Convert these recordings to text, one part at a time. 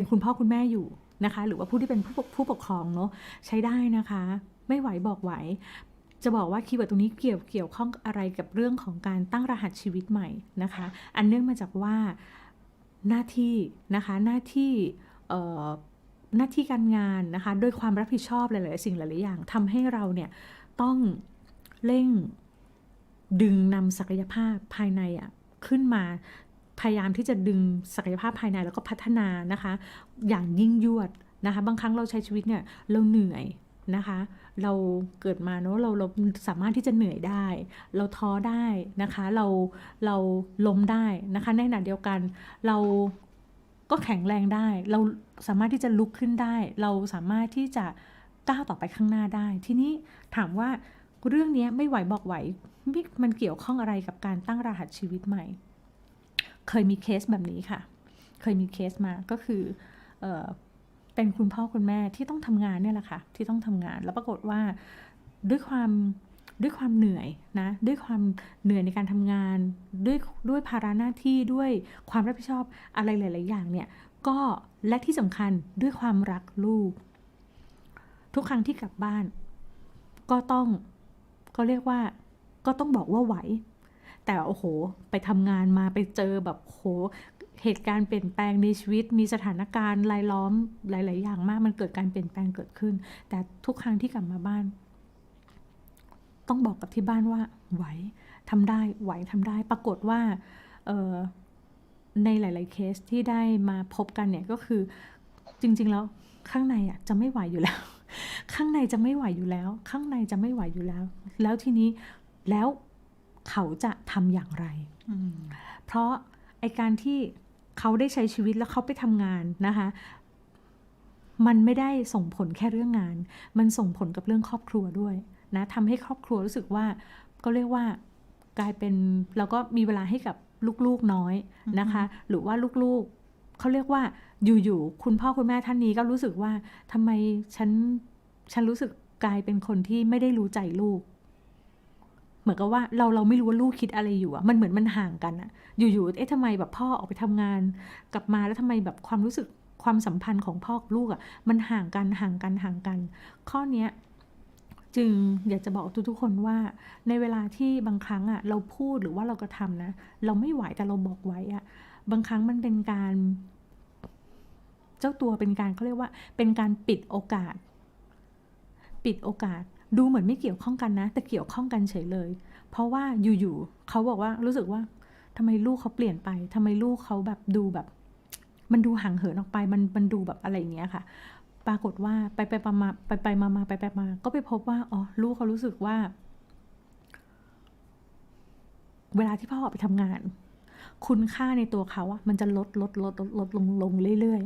เป็นคุณพ่อคุณแม่อยู่นะคะ หรือว่าผู้ที่เป็นผู้ปกผู้ปกครองเนาะใช้ได้นะคะ ไม่ไหวบอกไหว จะบอกว่าคีย์เวิร์ดตรงนี้เกี่ยวเกี่ยวข้องอะไรกับเรื่องของการตั้งรหัสชีวิตใหม่นะคะ อันเนื่องมาจากว่าหน้าที่นะคะหน้าที่เอ่อหน้าที่การงานนะคะโดยความรับผิดชอบหลายๆสิ่งหลายๆอย่างทำให้เราเนี่ยต้องเร่งดึงนำศักยภาพภายในอะขึ้นมา พยายามที่จะดึงศักยภาพภายในแล้วก็พัฒนานะคะ อย่างยิ่งยวดนะคะ บางครั้งเราใช้ชีวิตเนี่ยเราเหนื่อยนะคะ เราเกิดมาเนอะเราเราสามารถที่จะเหนื่อยได้ เราท้อได้นะคะ เราเราล้มได้นะคะในขณะเดียวกันเราก็แข็งแรงได้ เราสามารถที่จะลุกขึ้นได้ เราสามารถที่จะก้าวต่อไปข้างหน้าได้ ทีนี้ถามว่าเรื่องนี้ไม่ไหวบอกไหวมันเกี่ยวข้องอะไรกับการตั้งรหัสชีวิตใหม่ เคยมีเคสแบบนี้ค่ะ เคยมีเคสมาก็คือเออเป็นคุณพ่อคุณแม่ที่ต้องทำงานเนี่ยแหละค่ะ ที่ต้องทำงานแล้วปรากฏว่าด้วยความด้วยความเหนื่อยนะด้วยความเหนื่อยในการทำงาน ด้วยด้วยภาระหน้าที่ด้วยความรับผิดชอบอะไรหลาย ๆ อย่างเนี่ยก็และที่สำคัญด้วยความรักลูก ทุกครั้งที่กลับบ้าน ก็ต้องก็เรียกว่าก็ต้องบอกว่าไหว แต่โอ้โห ไปทำงานมาไปเจอแบบโหเหตุการณ์เปลี่ยนแปลงในชีวิต มีสถานการณ์รายล้อมหลาย ๆ อย่างมากมันเกิดการเปลี่ยนแปลงเกิดขึ้น แต่ทุกครั้งที่กลับมาบ้าน ต้องบอกกับที่บ้านว่าไหวทำได้ไหวทำได้ ปรากฏว่าในหลาย ๆ เคสที่ได้มาพบกันเนี่ยก็คือจริง ๆ แล้วข้างในอะจะไม่ไหวอยู่แล้ว ข้างในจะไม่ไหวอยู่แล้ว ข้างในจะไม่ไหวอยู่แล้ว แล้วทีนี้แล้ว เขาจะทำอย่างไรอืมเพราะไอการที่เขาได้ใช้ชีวิตแล้วเขาไปทำงานนะคะ มันไม่ได้ส่งผลแค่เรื่องงาน มันส่งผลกับเรื่องครอบครัวด้วยนะทำให้ครอบครัวรู้สึกว่า ก็เรียกว่ากลายเป็นเราก็มีเวลาให้กับลูกๆน้อยนะคะ หรือว่าลูกๆเขาเรียกว่าอยู่ๆคุณพ่อคุณแม่ท่านนี้ก็รู้สึกว่าทำไมฉันฉันรู้สึกกลายเป็นคนที่ไม่ได้รู้ใจลูก เหมือนกับว่าเราเราไม่รู้ว่าลูกคิดอะไรอยู่อะมันเหมือนมันห่างกันอะอยู่ๆเอ๊ะทำไมแบบพ่อออกไปทำงาน กลับมาแล้วทำไมแบบความรู้สึกความสัมพันธ์ของพ่อกับลูกอะมันห่างกันห่างกันห่างกัน ข้อเนี้ยจึงอยากจะบอกทุกๆคนว่า ในเวลาที่บางครั้งอะเราพูดหรือว่าเรากระทำนะ เราไม่ไหวแต่เราบอกไว้อะบางครั้งมันเป็นการ เจ้าตัวเป็นการเขาเรียกว่า เป็นการปิดโอกาส ปิดโอกาส ดูเหมือนไม่เกี่ยวข้องกันนะ แต่เกี่ยวข้องกันเฉยเลย เพราะว่าอยู่ๆเขาบอกว่ารู้สึกว่าทำไมลูกเขาเปลี่ยนไปทำไมลูกเขาแบบดูแบบ มันดูห่างเหินออกไป มันมันดูแบบอะไรอย่างเงี้ยค่ะ ปรากฏว่าไปไปมาไปไปมามาไปไปมา ก็ไปพบว่าอ๋อลูกเขารู้สึกว่า เวลาที่พ่อออกไปทำงาน คุณค่าในตัวเขาอะมันจะลดลดลดลดลดลงลงเรื่อย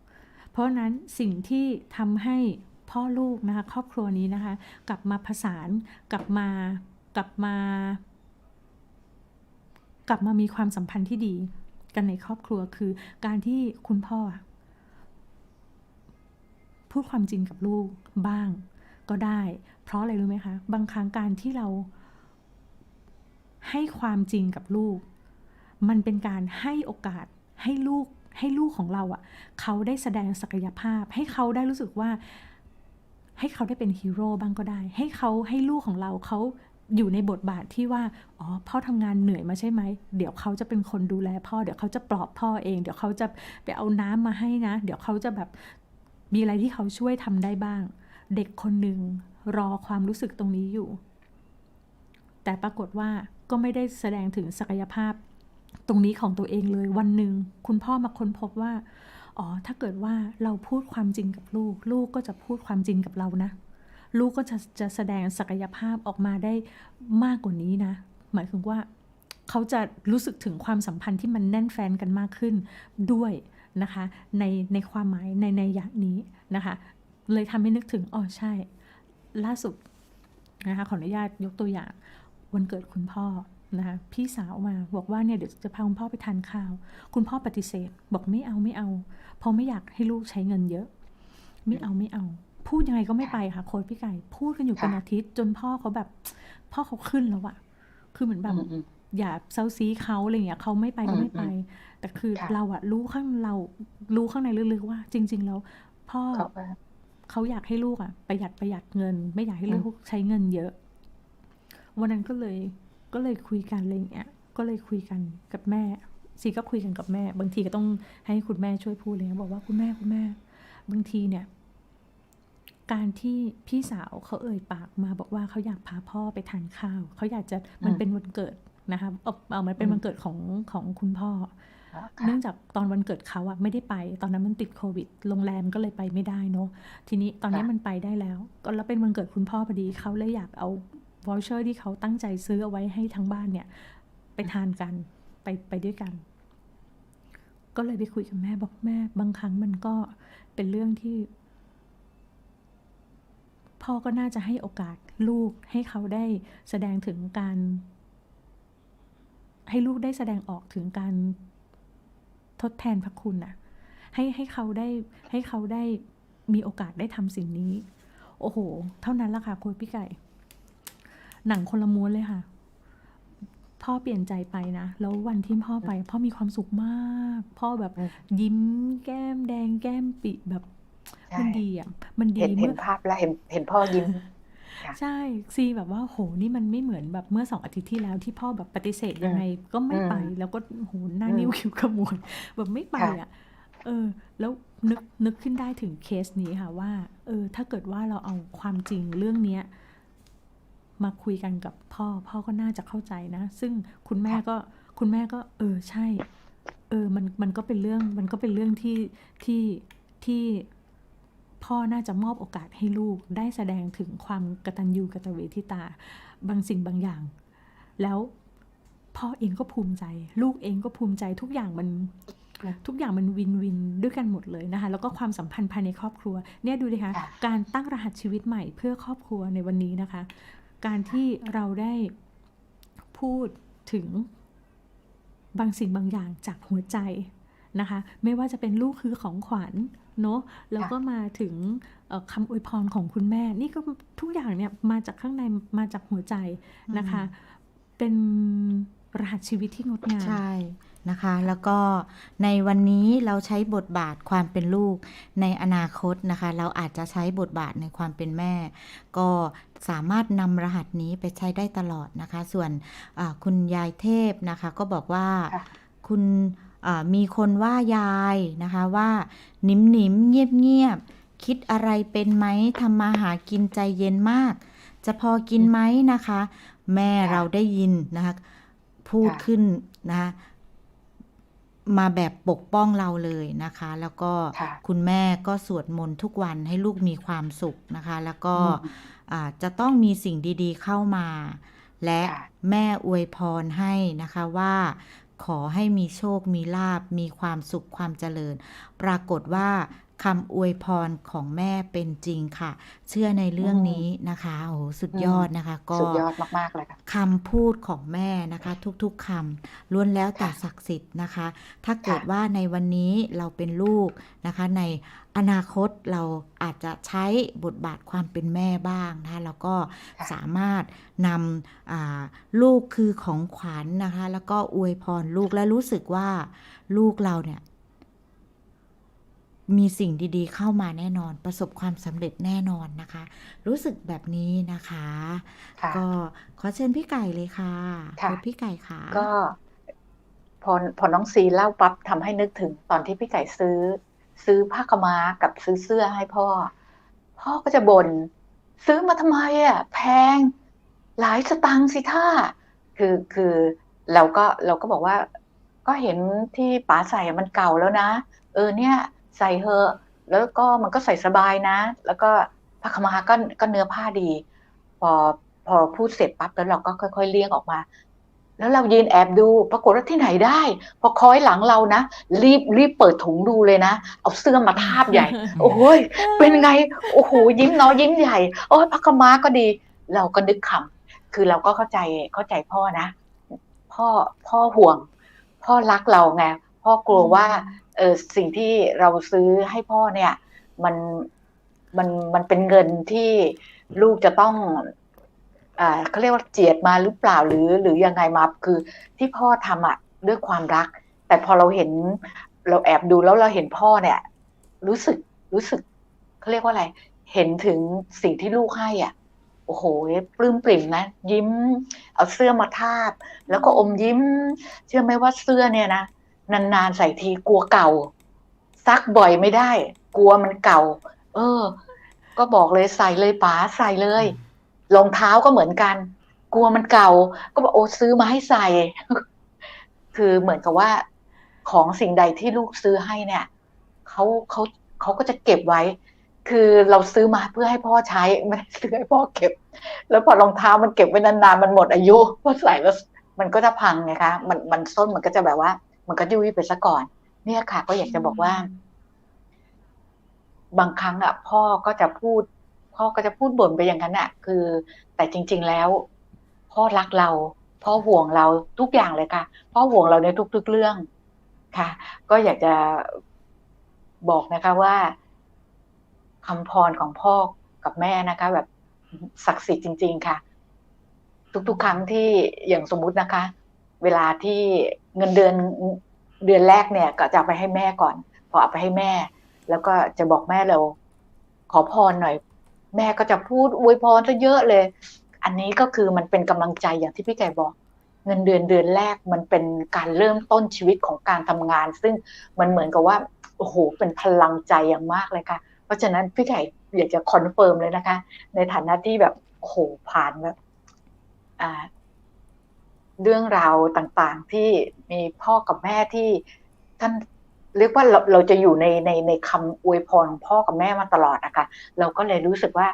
ๆ เพราะนั้นสิ่งที่ทำให้ พ่อลูกนะคะครอบครัวนี้นะคะ กลับมาผสานกลับมากลับมา กลับมามีความสัมพันธ์ที่ดี กันในครอบครัวคือการที่คุณพ่อพูดความจริงกับลูกบ้างก็ได้ เพราะอะไรรู้ไหมคะ บางครั้งการที่เราให้ความจริงกับลูก มันเป็นการให้โอกาสให้ลูกให้ลูกของเราอะ่ะ เขาได้แสดงศักยภาพ ให้เขาได้รู้สึกว่า ให้เขาได้เป็นฮีโร่บ้างก็ได้ ให้เขาให้ลูกของเราเขาอยู่ในบทบาทที่ว่า อ๋อ พ่อทำงานเหนื่อยมาใช่ไหม เดี๋ยวเขาจะเป็นคนดูแลพ่อ เดี๋ยวเขาจะปลอบพ่อเอง เดี๋ยวเขาจะไปเอาน้ำมาให้นะ เดี๋ยวเขาจะแบบ มีอะไรที่เขาช่วยทำได้บ้าง เด็กคนหนึ่งรอความรู้สึกตรงนี้อยู่ แต่ปรากฏว่าก็ไม่ได้แสดงถึงศักยภาพ ตรงนี้ของตัวเองเลย วันหนึ่งคุณพ่อมาค้นพบว่า อ๋อ ถ้าเกิดว่าเราพูดความจริงกับลูก ลูกก็จะพูดความจริงกับเรานะ ลูกก็จะจะแสดงศักยภาพออกมาได้มากกว่านี้นะ หมายถึงว่าเขาจะรู้สึกถึงความสัมพันธ์ที่มันแน่นแฟนกันมากขึ้นด้วยนะคะ ในในความหมายในในอย่างนี้นะคะ เลยทำให้นึกถึงอ๋อใช่ ล่าสุดนะคะขออนุญาตยกตัวอย่างวันเกิดคุณพ่อ นะคะพี่สาวมาบอกว่าเนี่ยเดี๋ยวจะพาคุณพ่อไปทานข้าว คุณพ่อปฏิเสธ บอกไม่เอาไม่เอาเพราะไม่อยากให้ลูกใช้เงินเยอะ ไม่เอาไม่เอา พูดยังไงก็ไม่ไปค่ะโค้ดพี่ไก่ พูดกันอยู่เป็นค่ะอาทิตย์ จนพ่อเขาแบบ พ่อเขาขึ้นแล้วอะคือเหมือนแบบอืมอืมอย่าเซาซีเขาอะไรเงี้ยเขาไม่ไปอืก็มไม่อืไปมแต่คือค่ะเราอะรู้ข้างเรารู้ข้างในลึกๆว่า จริง ๆ แล้ว พ่อเขาก็เขาอยากให้ลูกอะประหยัดประหยัดเงิน ไม่อยากให้อืลูมกใช้เงินเยอะ วันนั้นก็เลย ก็เลยคุยกันอะไรเงี้ย ก็เลยคุยกันกับแม่ ซีก็คุยกันกับแม่ บางทีก็ต้องให้คุณแม่ช่วยพูดเลยบอกว่าคุณแม่คุณแม่ บางทีเนี่ย การที่พี่สาวเขาเอ่ยปากมาบอกว่าเขาอยากพาพ่อไปทานข้าว เขาอยากจะอืมันมเป็นวันเกิดนะคะเอาเอามันเป็อืนมวันเกิดของของคุณพ่ออ๋อค่ะเนื่องจากตอนวันเกิดเขาอะไม่ได้ไป ตอนนั้นมันติดโควิด โรงแรมก็เลยไปไม่ได้เนอะทีนี้ตอนนี้ค่ะมันไปได้แล้ว ก็แล้วเป็นวันเกิดคุณพ่อพอดีเขาเลยอยากเอา วอลเชอร์ที่เขาตั้งใจซื้อเอาไว้ให้ทั้งบ้านเนี่ยไปทานกันไปไปด้วยกัน ก็เลยไปคุยกับแม่บอกแม่ บางครั้งมันก็เป็นเรื่องที่ พ่อก็น่าจะให้โอกาสลูกให้เขาได้แสดงถึงการ ให้ลูกได้แสดงออกถึงการทดแทนพระคุณน่ะ ให้ให้เขาได้ให้เขาได้มีโอกาสได้ทำสิ่งนี้ โอ้โห เท่านั้นละค่ะคุณพี่ไก่ หนังคนละม้วนเลยค่ะ พ่อเปลี่ยนใจไปนะ แล้ววันที่พ่อไป พ่อมีความสุขมาก พ่อแบบอืมยิ้มแก้มแดงแก้มปิแบบใช่มันดีอะ มันดีเห็นเห็เมื่นอภาพแล้วเห็นเห็นพ่อยิ้มค่ะใช่ซีแบบว่าโหนี่มันไม่เหมือนแบบเมื่อสองอาทิตย์ที่แล้วที่พ่อแบบปฏิเสธยังไงก็ไม่ไปอืมแล้วก็โหหน้าอืมนิ้วคิ้วขมวดแบบไม่ไปค่ะอะ เออ แล้วนึกนึกขึ้นได้ถึงเคสนี้ค่ะว่า เออ ถ้าเกิดว่าเราเอาความจริงเรื่องเนี้ย มาคุยกันกับพ่อ พ่อก็น่าจะเข้าใจนะ ซึ่งคุณแม่ก็คุณแม่ก็ เออใช่ เออมันมันก็เป็นเรื่องมันก็เป็นเรื่องที่ที่ที่พ่อน่าจะมอบโอกาสให้ลูกได้แสดงถึงความกตัญญูกตเวทิตา บางสิ่งบางอย่าง แล้วพ่อเองก็ภูมิใจ ลูกเองก็ภูมิใจทุกอย่างมันอืมทุกอย่างมันวินวินด้วยกันหมดเลยนะคะ แล้วก็ความสัมพันธ์ภายในครอบครัว เนี่ยดูดิคะค่ะการตั้งรหัสชีวิตใหม่เพื่อครอบครัวในวันนี้นะคะ การที่เราได้พูดถึงบางสิ่งบางอย่างจากหัวใจนะคะ ไม่ว่าจะเป็นลูกคือของขวัญเนอะแล้วก็มาถึงเอ่อคำอวยพรของคุณแม่ นี่ก็ทุกอย่างเนี่ยมาจากข้างในมาจากหัวใจนะคะ เป็นรหัสชีวิตที่งดงามใช่ นะคะ แล้วก็ในวันนี้เราใช้บทบาทความเป็นลูก ในอนาคตนะคะ เราอาจจะใช้บทบาทในความเป็นแม่ ก็สามารถนำรหัสนี้ไปใช้ได้ตลอดนะคะ ส่วนอ่าคุณยายเทพนะคะ ก็บอกว่าค่ะคุณอ่ามีคนว่ายายนะคะว่าหนิมหนิมเงียบเงียบๆคิดอะไรเป็นไหมทำมาหากินใจเย็นมาก จะพอกินไหมนะคะ แม่ค่ะเราได้ยินนะคะ พูดค่ะขึ้นนะคะ มาแบบปกป้องเราเลยนะคะ แล้วก็ค่ะคุณแม่ก็สวดมนต์ทุกวันให้ลูกมีความสุขนะคะ แล้วก็อืมอ่าจะต้องมีสิ่งดีๆเข้ามา และค่ะแม่อวยพรให้นะคะว่าขอให้มีโชค มีลาบ มีความสุขความเจริญ ปรากฏว่า คำอวยพรของแม่เป็นจริงค่ะ เชื่อในเรื่องอืมนี้นะคะโอ้โหสุดอืมยอดนะคะ ก็สุดยอดมากๆเลยค่ะคำพูดของแม่นะคะ ทุกๆคำล้วนแล้วแต่ค่ะศักดิ์สิทธิ์นะคะ ถ้าเกิดค่ะว่าในวันนี้เราเป็นลูกนะคะ ในอนาคตเราอาจจะใช้บทบาทความเป็นแม่บ้างนะคะแล้วก็ค่ะสามารถนำอ่าลูกคือของขวัญนะคะ แล้วก็อวยพรลูกและรู้สึกว่าลูกเราเนี่ย มีสิ่งดีๆ เข้ามาแน่นอน ประสบความสำเร็จแน่นอนนะคะ รู้สึกแบบนี้นะคะค่ะก็ขอเชิญพี่ไก่เลยค่ะค่ะเชิญพี่ไก่ค่ะ ก็พอพอน้องซีเล่าปั๊บทำให้นึกถึงตอนที่พี่ไก่ซื้อ ซื้อผ้าขาวม้ากับซื้อเสื้อให้พ่อ พ่อก็จะบน่นซื้อมาทำไมอะแพง หลายสตังค์สิท่าคือคือเราก็เราก็บอกว่า ก็เห็นที่ป๋าใส่อะมันเก่าแล้วนะ เออเนี่ย ใส่เถอะแล้วก็มันก็ใส่สบายนะ แล้วก็ผ้าขาวม้าก็ก็เนื้อผ้าดี พอพอพูดเสร็จปั๊บแล้วเราก็ค่อยๆเลี่ยงออกมา แล้วเรายืนแอบดู ปรากฏว่าที่ไหนได้ พอคอยหลังเรานะ รีบรีบเปิดถุงดูเลยนะ เอาเสื้อมาทาบใหญ่ โอ้โหยเป็นไง โอ้โหยิ้มน้อยยิ้มใหญ่ โอ้ยพักม้าก็ดี เราก็นึกคำคือเราก็เข้าใจเข้าใจพ่อนะ พ่อพ่อห่วง พ่อรักเราไงพ่อกลัวว่า เออสิ่งที่เราซื้อให้พ่อเนี่ย มันมันมันเป็นเงินที่ลูกจะต้องอ่าเขาเรียกว่าเจียดมาหรือเปล่าหรือ หรือยังไงมาคือที่พ่อทำอะด้วยความรัก แต่พอเราเห็นเราแอบดูแล้วเราเห็นพ่อเนี่ย รู้สึกรู้สึกเขาเรียกว่าอะไร เห็นถึงสิ่งที่ลูกให้อะโอ้โหปลื้มปริ่มนะยิ้ม เอาเสื้อมาทาบ แล้วก็อมยิ้ม เชื่อไหมว่าเสื้อเนี่ยนะ นานๆใส่ทีกลัวเก่า ซักบ่อยไม่ได้ กลัวมันเก่า เออ ก็บอกเลยใส่เลยป๋าใส่เลยรองเท้าก็เหมือนกัน กลัวมันเก่า ก็บอกโอ้ซื้อมาให้ใส่ คือเหมือนกับว่า ของสิ่งใดที่ลูกซื้อให้เนี่ยเขาเขาเขาก็จะเก็บไว้ คือเราซื้อมาเพื่อให้พ่อใช้ไม่ได้ซื้อให้พ่อเก็บ แล้วพอรองเท้ามันเก็บไว้นานๆมันหมดอายุพอใส่แล้วมันก็จะพังไงคะ มันมันส้นมันก็จะแบบว่า มันก็ยุ่ยไปซะก่อน เนี่ยค่ะ ก็อยากจะบอกว่า บางครั้งอะ พ่อก็จะพูด พ่อก็จะพูดบ่นไปอย่างนั้นอะ คือ แต่จริง ๆแล้ว พ่อรักเราพ่อห่วงเราทุกอย่างเลยค่ะ พ่อห่วงเราในทุก ๆเรื่องค่ะ ก็อยากจะบอกนะคะว่าคำพรของพ่อกับแม่นะคะ แบบศักดิ์สิทธิ์จริง ๆ ค่ะ ทุก ๆ ครั้งที่อย่างสมมุตินะคะ เวลาที่ เงินเดือนเดือนแรกเนี่ย ก็จะเอาไปให้แม่ก่อน พอเอาไปให้แม่ แล้วก็จะบอกแม่เรา ขอพรหน่อย แม่ก็จะพูดอวยพรซะเยอะเลย อันนี้ก็คือมันเป็นกำลังใจอย่างที่พี่ไก่บอก เงินเดือนเดือนแรกมันเป็นการเริ่มต้นชีวิตของการทำงาน ซึ่งมันเหมือนกับว่าโอ้โหเป็นพลังใจอย่างมากเลยค่ะ เพราะฉะนั้นพี่ไก่อยากจะคอนเฟิร์มเลยนะคะ ในฐานะที่แบบโอ้โหผ่านแบบอ่า เรื่องราวต่างๆที่มีพ่อกับแม่ที่ท่านเรียกว่าเราเราจะอยู่ในในในคำอวยพรของพ่อกับแม่มาตลอดนะคะเราก็เลยรู้สึกว่า